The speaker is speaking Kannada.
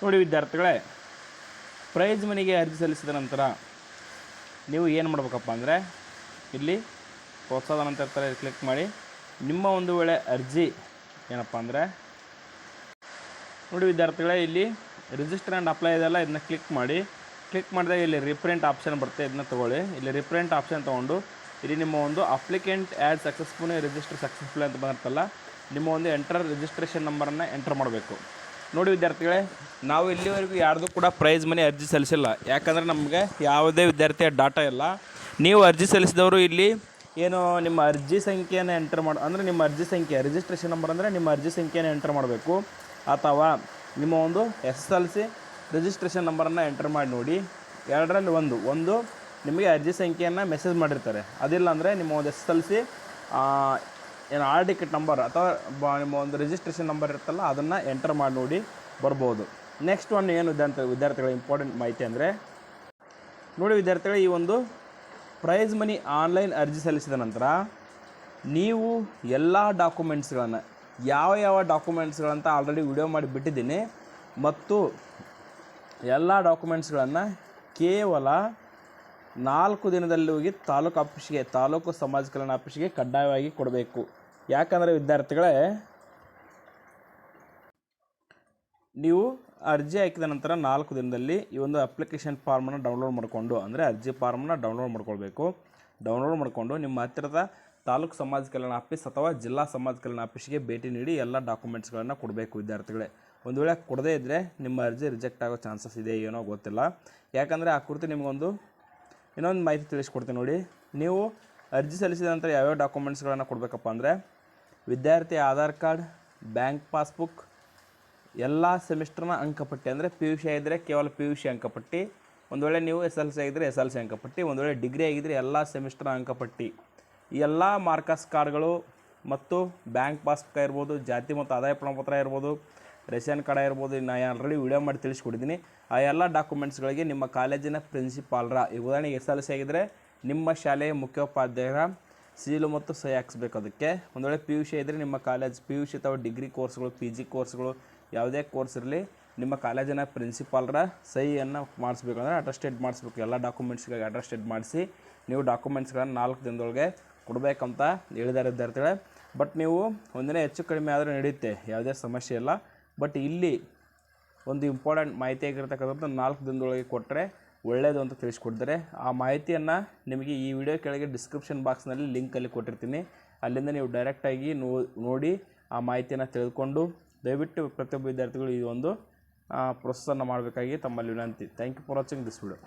ನೋಡಿ ವಿದ್ಯಾರ್ಥಿಗಳೇ ಪ್ರೈಸ್ ಮನಿಗೆ ಅರ್ಜಿ ಸಲ್ಲಿಸಿದ ನಂತರ ನೀವು ಏನು ಮಾಡ್ಬೇಕಪ್ಪ ಅಂದರೆ, ಇಲ್ಲಿ ಪ್ರೋತ್ಸಾಹನ ನಂತರ ಇರ್ತಾರೆ ಕ್ಲಿಕ್ ಮಾಡಿ, ನಿಮ್ಮ ಒಂದು ವೇಳೆ ಅರ್ಜಿ ಏನಪ್ಪ ಅಂದರೆ, ನೋಡಿ ವಿದ್ಯಾರ್ಥಿಗಳೇ, ಇಲ್ಲಿ ರಿಜಿಸ್ಟರ್ ಆ್ಯಂಡ್ ಅಪ್ಲೈ ಇದೆಲ್ಲ ಇದನ್ನ ಕ್ಲಿಕ್ ಮಾಡಿ ಕ್ಲಿಕ್ ಮಾಡಿದಾಗ ಇಲ್ಲಿ ರಿಪ್ರಿಂಟ್ ಆಪ್ಷನ್ ಬರುತ್ತೆ, ಇದನ್ನ ತೊಗೊಳ್ಳಿ. ಇಲ್ಲಿ ರಿಪ್ರಿಂಟ್ ಆಪ್ಷನ್ ತೊಗೊಂಡು, ಇಲ್ಲಿ ನಿಮ್ಮ ಒಂದು applicant add successful register successful ಅಂತ ಬಂದಿರ್ತಲ್ಲ, ನಿಮ್ಮ ಒಂದು ಎಂಟರ್ ರಿಜಿಸ್ಟ್ರೇಷನ್ ನಂಬರನ್ನು ಎಂಟರ್ ಮಾಡಬೇಕು. ನೋಡಿ ವಿದ್ಯಾರ್ಥಿಗಳೇ, ನಾವು ಇಲ್ಲಿವರೆಗೂ ಯಾರ್ದು ಕೂಡ ಪ್ರೈಸ್ ಮನಿ ಅರ್ಜಿ ಸಲ್ಲಿಸಿಲ್ಲ. ಯಾಕಂದರೆ ನಮಗೆ ಯಾವುದೇ ವಿದ್ಯಾರ್ಥಿಯ ಡಾಟಾ ಇಲ್ಲ. ನೀವು ಅರ್ಜಿ ಸಲ್ಲಿಸಿದವರು ಇಲ್ಲಿ ಏನು ನಿಮ್ಮ ಅರ್ಜಿ ಸಂಖ್ಯೆಯನ್ನು ಎಂಟರ್ ಮಾಡಿ, ಅಂದರೆ ನಿಮ್ಮ ಅರ್ಜಿ ಸಂಖ್ಯೆ ರಿಜಿಸ್ಟ್ರೇಷನ್ ನಂಬರ್ ಅಂದರೆ ನಿಮ್ಮ ಅರ್ಜಿ ಸಂಖ್ಯೆಯನ್ನು ಎಂಟರ್ ಮಾಡಬೇಕು. ಅಥವಾ ನಿಮ್ಮ ಒಂದು S S L C registration ನಂಬರನ್ನು ಎಂಟರ್ ಮಾಡಿ ನೋಡಿ. ಎರಡರಲ್ಲಿ ಒಂದು ಒಂದು ನಿಮಗೆ ಅರ್ಜಿ ಸಂಖ್ಯೆಯನ್ನು ಮೆಸೇಜ್ ಮಾಡಿರ್ತಾರೆ. ಅದಿಲ್ಲ ಅಂದರೆ ನಿಮ್ಮ ಒಂದು ಎಸ್ ಎಸ್ ಎಲ್ ಸಿ ಏನು ಆರ್ ಟಿಕೆಟ್ ನಂಬರ್ ಅಥವಾ ನಿಮ್ಮ ಒಂದು ರಿಜಿಸ್ಟ್ರೇಷನ್ ನಂಬರ್ ಇರುತ್ತಲ್ಲ, ಅದನ್ನು ಎಂಟರ್ ಮಾಡಿ ನೋಡಿ ಬರ್ಬೋದು. ನೆಕ್ಸ್ಟ್ ಒನ್ ಏನು ವಿದ್ಯಾರ್ಥಿ ವಿದ್ಯಾರ್ಥಿಗಳ ಇಂಪಾರ್ಟೆಂಟ್ ಮಾಹಿತಿ ಅಂದರೆ, ನೋಡಿ ವಿದ್ಯಾರ್ಥಿಗಳು, ಈ ಒಂದು ಪ್ರೈಸ್ ಮನಿ ಆನ್ಲೈನ್ ಅರ್ಜಿ ಸಲ್ಲಿಸಿದ ನಂತರ ನೀವು ಎಲ್ಲ ಡಾಕ್ಯುಮೆಂಟ್ಸ್ಗಳನ್ನು ಯಾವ ಯಾವ ಡಾಕ್ಯುಮೆಂಟ್ಸ್ಗಳಂತ ಆಲ್ರೆಡಿ ವಿಡಿಯೋ ಮಾಡಿ ಬಿಟ್ಟಿದ್ದೀನಿ, ಮತ್ತು ಎಲ್ಲ ಡಾಕ್ಯುಮೆಂಟ್ಸ್ಗಳನ್ನು ಕೇವಲ ನಾಲ್ಕು ದಿನದಲ್ಲಿ ಹೋಗಿ ತಾಲೂಕು ಆಫೀಸ್ಗೆ, ತಾಲೂಕು ಸಮಾಜ ಕಲ್ಯಾಣ ಆಫೀಸ್ಗೆ ಕಡ್ಡಾಯವಾಗಿ ಕೊಡಬೇಕು. ಯಾಕಂದರೆ ವಿದ್ಯಾರ್ಥಿಗಳೇ, ನೀವು ಅರ್ಜಿ ಹಾಕಿದ ನಂತರ ನಾಲ್ಕು ದಿನದಲ್ಲಿ ಈ ಒಂದು ಅಪ್ಲಿಕೇಶನ್ ಫಾರ್ಮನ್ನು ಡೌನ್ಲೋಡ್ ಮಾಡಿಕೊಂಡು, ಅಂದರೆ ಅರ್ಜಿ ಫಾರ್ಮನ್ನು ಡೌನ್ಲೋಡ್ ಮಾಡ್ಕೊಳ್ಬೇಕು. ಡೌನ್ಲೋಡ್ ಮಾಡಿಕೊಂಡು ನಿಮ್ಮ ಹತ್ತಿರದ ತಾಲೂಕು ಸಮಾಜ ಕಲ್ಯಾಣ ಆಫೀಸ್ ಅಥವಾ ಜಿಲ್ಲಾ ಸಮಾಜ ಕಲ್ಯಾಣ ಆಫೀಸ್ಗೆ ಭೇಟಿ ನೀಡಿ ಎಲ್ಲ ಡಾಕ್ಯುಮೆಂಟ್ಸ್ಗಳನ್ನು ಕೊಡಬೇಕು ವಿದ್ಯಾರ್ಥಿಗಳೇ. ಒಂದು ವೇಳೆ ಕೊಡದೇ ಇದ್ದರೆ ನಿಮ್ಮ ಅರ್ಜಿ ರಿಜೆಕ್ಟ್ ಆಗೋ ಚಾನ್ಸಸ್ ಇದೆ ಏನೋ ಗೊತ್ತಿಲ್ಲ. ಯಾಕಂದರೆ ಆ ಕುರಿತು ನಿಮಗೊಂದು ಇನ್ನೊಂದು ಮಾಹಿತಿ ತಿಳಿಸ್ಕೊಡ್ತೀನಿ ನೋಡಿ. ನೀವು ಅರ್ಜಿ ಸಲ್ಲಿಸಿದ ನಂತರ ಯಾವ್ಯಾವ ಡಾಕ್ಯುಮೆಂಟ್ಸ್ಗಳನ್ನು ಕೊಡಬೇಕಪ್ಪ ಅಂದರೆ ವಿದ್ಯಾರ್ಥಿ ಆಧಾರ್ ಕಾರ್ಡ್, ಬ್ಯಾಂಕ್ ಪಾಸ್ಬುಕ್, ಎಲ್ಲ ಸೆಮಿಸ್ಟರ್ನ ಅಂಕಪಟ್ಟಿ ಅಂದರೆ ಪಿ ಯು ಸಿ ಆಗಿದ್ದರೆ ಕೇವಲ ಪಿ ಯು ಸಿ ಅಂಕಪಟ್ಟಿ. ಒಂದು ವೇಳೆ ನೀವು ಎಸ್ ಎಲ್ ಸಿ ಆಗಿದ್ದರೆ ಎಸ್ ಎಲ್ ಸಿ ಅಂಕಪಟ್ಟಿ. ಒಂದು ವೇಳೆ ಡಿಗ್ರಿ ಆಗಿದ್ದರೆ ಎಲ್ಲ ಸೆಮಿಸ್ಟರ್ನ ಅಂಕಪಟ್ಟಿ. ಈ ಎಲ್ಲ ಮಾರ್ಕಸ್ ಕಾರ್ಡ್ಗಳು ಮತ್ತು ಬ್ಯಾಂಕ್ ಪಾಸ್ಬುಕ್ ಇರ್ಬೋದು ಜಾತಿ ಮತ್ತು ಆದಾಯ ಪ್ರಮಾಣಪತ್ರ ಇರ್ಬೋದು ರೇಷನ್ ಕಾರ್ಡ್ ಇರ್ಬೋದು ನಾನು ಆಲ್ರೆಡಿ ವಿಡಿಯೋ ಮಾಡಿ ತಿಳಿಸ್ಕೊಟ್ಟಿದ್ದೀನಿ. ಆ ಎಲ್ಲ ಡಾಕ್ಯುಮೆಂಟ್ಸ್ಗಳಿಗೆ ನಿಮ್ಮ ಕಾಲೇಜಿನ ಪ್ರಿನ್ಸಿಪಾಲ್ರ ಈ ಉದಾಹರಣೆಗೆ ಎಸ್ ಎಲ್ ಸಿ ಆಗಿದ್ದರೆ ನಿಮ್ಮ ಶಾಲೆಯ ಮುಖ್ಯೋಪಾಧ್ಯಾಯರ ಸೀಲು ಮತ್ತು ಸಹಿ ಹಾಕ್ಸ್ಬೇಕು ಅದಕ್ಕೆ. ಒಂದು ವೇಳೆ ಪಿ ಯು ಸಿ ಇದ್ದರೆ ನಿಮ್ಮ ಕಾಲೇಜ್ ಪಿ ಯು ಸಿ ಅಥವಾ ಡಿಗ್ರಿ ಕೋರ್ಸ್ಗಳು ಪಿ ಜಿ ಕೋರ್ಸ್ಗಳು ಯಾವುದೇ ಕೋರ್ಸ್ ಇರಲಿ, ನಿಮ್ಮ ಕಾಲೇಜಿನ ಪ್ರಿನ್ಸಿಪಾಲ್ರ ಸಹಿಯನ್ನು ಮಾಡಿಸ್ಬೇಕು ಅಂದರೆ ಅಟೆಸ್ಟೆಡ್ ಮಾಡಿಸ್ಬೇಕು. ಎಲ್ಲ ಡಾಕ್ಯುಮೆಂಟ್ಸ್ಗಾಗಿ ಅಟೆಸ್ಟೆಡ್ ಮಾಡಿಸಿ, ನೀವು ಡಾಕ್ಯುಮೆಂಟ್ಸ್ಗಳನ್ನು ನಾಲ್ಕು ದಿನದೊಳಗೆ ಕೊಡಬೇಕಂತ ಹೇಳಿದ್ದಾರೆ ವಿದ್ಯಾರ್ಥಿಗಳೇ. ಬಟ್ ನೀವು ಒಂದಿನ ಹೆಚ್ಚು ಕಡಿಮೆ ಆದರೂ ನಡೆಯುತ್ತೆ, ಯಾವುದೇ ಸಮಸ್ಯೆ ಇಲ್ಲ. ಬಟ್ ಇಲ್ಲಿ ಒಂದು ಇಂಪಾರ್ಟೆಂಟ್ ಮಾಹಿತಿ ಆಗಿರ್ತಕ್ಕಂಥದ್ದು ನಾಲ್ಕು ದಿನದೊಳಗೆ ಕೊಟ್ಟರೆ ಒಳ್ಳೆಯದು ಅಂತ ತಿಳಿಸ್ಕೊಡ್ತಾರೆ. ಆ ಮಾಹಿತಿಯನ್ನು ನಿಮಗೆ ಈ ವಿಡಿಯೋ ಕೆಳಗೆ ಡಿಸ್ಕ್ರಿಪ್ಷನ್ ಬಾಕ್ಸ್ನಲ್ಲಿ ಲಿಂಕಲ್ಲಿ ಕೊಟ್ಟಿರ್ತೀನಿ. ಅಲ್ಲಿಂದ ನೀವು ಡೈರೆಕ್ಟಾಗಿ ನೋಡಿ ಆ ಮಾಹಿತಿಯನ್ನು ತಿಳಿದುಕೊಂಡು ದಯವಿಟ್ಟು ಪ್ರತಿಯೊಬ್ಬ ವಿದ್ಯಾರ್ಥಿಗಳು ಈ ಒಂದು ಪ್ರೊಸೆಸನ್ನು ಮಾಡಬೇಕಾಗಿ ತಮ್ಮಲ್ಲಿ ವಿನಂತಿ. Thank you for watching this video